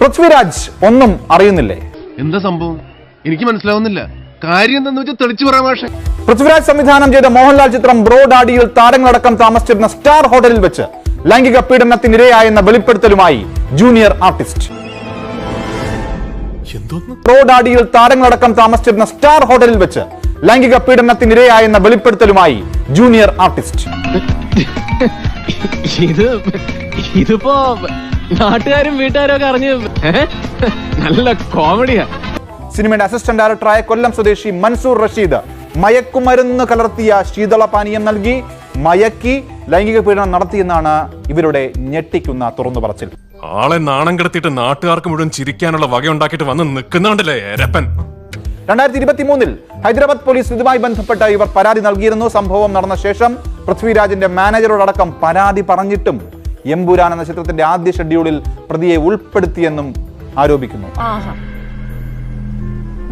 പൃഥ്വിരാജ് ഒന്നും അറിയുന്നില്ലേ? എന്താ സംഭവം? എനിക്ക് മനസ്സിലാവുന്നില്ല. കാര്യം എന്താന്ന് വെച്ചാൽ തെളിച്ചു പറയാം പൃഥ്വിരാജ് സംവിധാനം ചെയ്ത മോഹൻലാൽ ചിത്രം ബ്രോ ഡാഡിയിൽ താരങ്ങളടക്കം താമസിച്ചിരുന്ന സ്റ്റാർ ഹോട്ടലിൽ വെച്ച് ലൈംഗിക പീഡനത്തിനിരയായെന്ന വെളിപ്പെടുത്തലുമായി ജൂനിയർ ആർട്ടിസ്റ്റ്. ബ്രോ ഡാഡിയിൽ താരങ്ങളടക്കം താമസിച്ചിരുന്ന സ്റ്റാർ ഹോട്ടലിൽ വെച്ച് ലൈംഗിക പീഡനത്തിനിരയായെന്ന വെളിപ്പെടുത്തലുമായി ജൂനിയർ ആർട്ടിസ്റ്റ്. ഇത് ഇതിപ്പോ നാട്ടുകാരും വീട്ടുകാരും ഒക്കെ അറിഞ്ഞ് നല്ല കോമഡിയാ. സിനിമയുടെ അസിസ്റ്റന്റ് ഡയറക്ടറായ കൊല്ലം സ്വദേശി മൻസൂർ റഷീദ് മയക്കുമരുന്ന് കലർത്തിയ ശീതള പാനീയം നൽകി മയക്കി ലൈംഗിക പീഡനം നടത്തിയെന്നാണ് ഇവരുടെ ഞെട്ടിക്കുന്ന തുറന്നു പറച്ചിൽ ആളെ നാണം കിടത്തിയിട്ട് നാട്ടുകാർക്ക് മുഴുവൻ ചിരിക്കാനുള്ള വകയുണ്ടാക്കിയിട്ട് വന്ന് നിൽക്കുന്നുണ്ടല്ലേ രപ്പൻ രണ്ടായിരത്തി ഇരുപത്തി മൂന്നിൽ ഹൈദരാബാദ് പോലീസ് ഇതുമായി ബന്ധപ്പെട്ട് ഇവർ പരാതി നൽകിയിരുന്നു. സംഭവം നടന്ന ശേഷം പൃഥ്വിരാജിന്റെ മാനേജറോടക്കം പരാതി പറഞ്ഞിട്ടും എമ്പുരാൻ എന്ന ചിത്രത്തിന്റെ ആദ്യ ഷെഡ്യൂളിൽ പ്രതിയെ ഉൾപ്പെടുത്തിയെന്നും ആരോപിക്കുന്നു.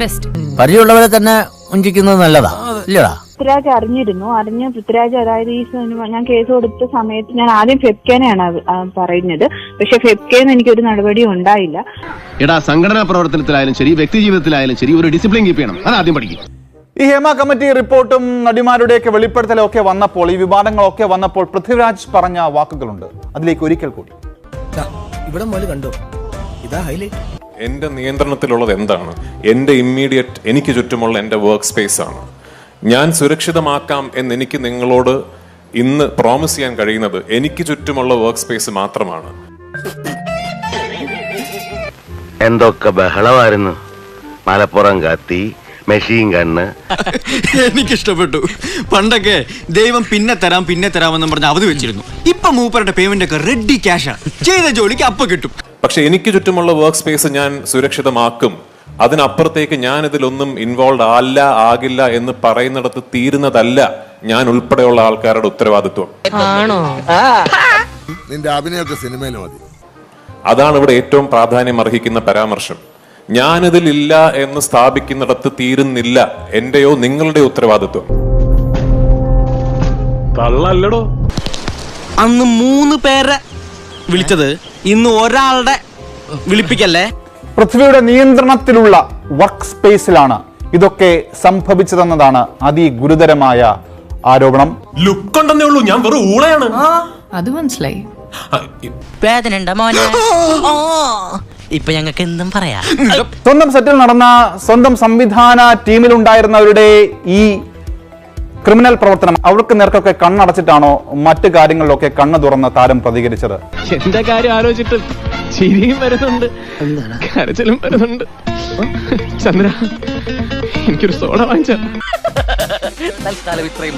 ബെസ്റ്റ് പരിചയമുള്ളവരെ തന്നെ വഞ്ചിക്കുന്നത് നല്ലതാ. ഇല്ലടാ. പൃഥ്വിരാജ് അറിഞ്ഞിരുന്നു. അറിഞ്ഞ് പൃഥ്വിരാജ് അതായത് ഈ സിനിമ ഞാൻ കേസ് കൊടുത്ത സമയത്ത് ഞാൻ ആദ്യം ഫെബ്കേനെയാണ് പറയുന്നത്. പക്ഷെ ഫെബ്കേന്ന് എനിക്കൊരു നടപടിയും ഉണ്ടായില്ല. എടാ സംഘടനാ പ്രവർത്തനത്തിലായാലും ശരി വ്യക്തി ജീവിതത്തിലായാലും ശരി ഒരു ഡിസിപ്ലിൻ കീപ്പ് ചെയ്യണം. അത് ആദ്യം പഠിക്കും. ഈ ഹേമ കമ്മിറ്റി റിപ്പോർട്ടും നടിമാരുടെയൊക്കെ വെളിപ്പെടുത്തലൊക്കെ വന്നപ്പോൾ ഈ വിവാദങ്ങളൊക്കെ വന്നപ്പോൾ പൃഥ്വിരാജ് പറഞ്ഞ വാക്കുകളുണ്ട്. അതിലേക്ക് ഒരിക്കൽ കൂടി. ഇവിടെ കണ്ടോ? ഇതാ ഹൈലൈറ്റ് എന്റെ നിയന്ത്രണത്തിലുള്ളത് എന്താണ്? എന്റെ ഇമ്മീഡിയറ്റ് എനിക്ക് ചുറ്റുമുള്ള എന്റെ വർക്ക് സ്പേസ് ആണ്. ഞാൻ സുരക്ഷിതമാക്കാം എന്ന് എനിക്ക് നിങ്ങളോട് ഇന്ന് പ്രോമിസ് ചെയ്യാൻ കഴിയുന്നത് എനിക്ക് ചുറ്റുമുള്ള വർക്ക് സ്പേസ് മാത്രമാണ്. എന്തൊക്കെ ബഹളമായിരുന്നു? മലപ്പുറം കത്തി മെഷീൻ കണ്ണ്. എനിക്കിഷ്ടപ്പെട്ടു. പണ്ടൊക്കെ ദൈവം പിന്നെ തരാം പിന്നെ തരാമെന്നും പറഞ്ഞ് അവധി വെച്ചിരുന്നു. ഇപ്പൊ മൂപ്പരുടെ പേയ്മെന്റ് ഒക്കെ റെഡി ക്യാഷാ ചെയ്ത ജോലിക്ക് അപ്പൊ കിട്ടും. പക്ഷെ എനിക്ക് ചുറ്റുമുള്ള വർക്ക് സ്പേസ് ഞാൻ സുരക്ഷിതമാക്കും. അതിനപ്പുറത്തേക്ക് ഞാൻ ഇതിലൊന്നും ഇൻവോൾവ് അല്ല ആകില്ല എന്ന് പറയുന്നിടത്ത് തീരുന്നതല്ല ഞാൻ ഉൾപ്പെടെയുള്ള ആൾക്കാരുടെ ഉത്തരവാദിത്വം. നിന്റെ അഭിനയൊക്കെ സിനിമയിൽ മതി. അതാണ് ഇവിടെ ഏറ്റവും പ്രാധാന്യം അർഹിക്കുന്ന പരാമർശം. ഞാനിതിൽ ഇല്ല എന്ന് സ്ഥാപിക്കുന്നിടത്ത് തീരുന്നില്ല എന്റെയോ നിങ്ങളുടെ ഉത്തരവാദിത്വം. തള്ളല്ലടോ. അന്ന് മൂന്ന് പേരെ വിളിച്ചത് ഇന്ന് ഒരാളുടെ വിളിപ്പിക്കല്ലേ? പൃഥ്വിയുടെ നിയന്ത്രണത്തിലുള്ള വർക്ക് സ്പേസിലാണ് ഇതൊക്കെ സംഭവിച്ചതെന്നതാണ് അതിഗുരുതരമായ ആരോപണം. ലുക്ക് ഉണ്ടെന്നേ ഉള്ളൂ ഞാൻ വെറും ഊളയാണ്. അത് മനസ്സിലായി. വേദന മോനെ? ഇപ്പൊ ഞങ്ങൾക്ക് എന്തും പറയാ. സ്വന്തം സെറ്റിൽ നടന്ന സ്വന്തം സംവിധാന ടീമിലുണ്ടായിരുന്നവരുടെ ഈ ക്രിമിനൽ പ്രവർത്തനം അവർക്ക് നേർക്കൊക്കെ കണ്ണടച്ചിട്ടാണോ മറ്റു കാര്യങ്ങളിലൊക്കെ കണ്ണു തുറന്ന താരം പ്രതികരിച്ചത്? എന്റെ കാര്യം ആലോചിച്ചിട്ട്? ചിരിയും വരുന്നുണ്ട്. കരച്ചിലും വരുന്നുണ്ട്. ചന്ദ്ര എനിക്കൊരു സോഡ വാങ്ങിച്ച. തൽക്കാലം ഇത്രയും.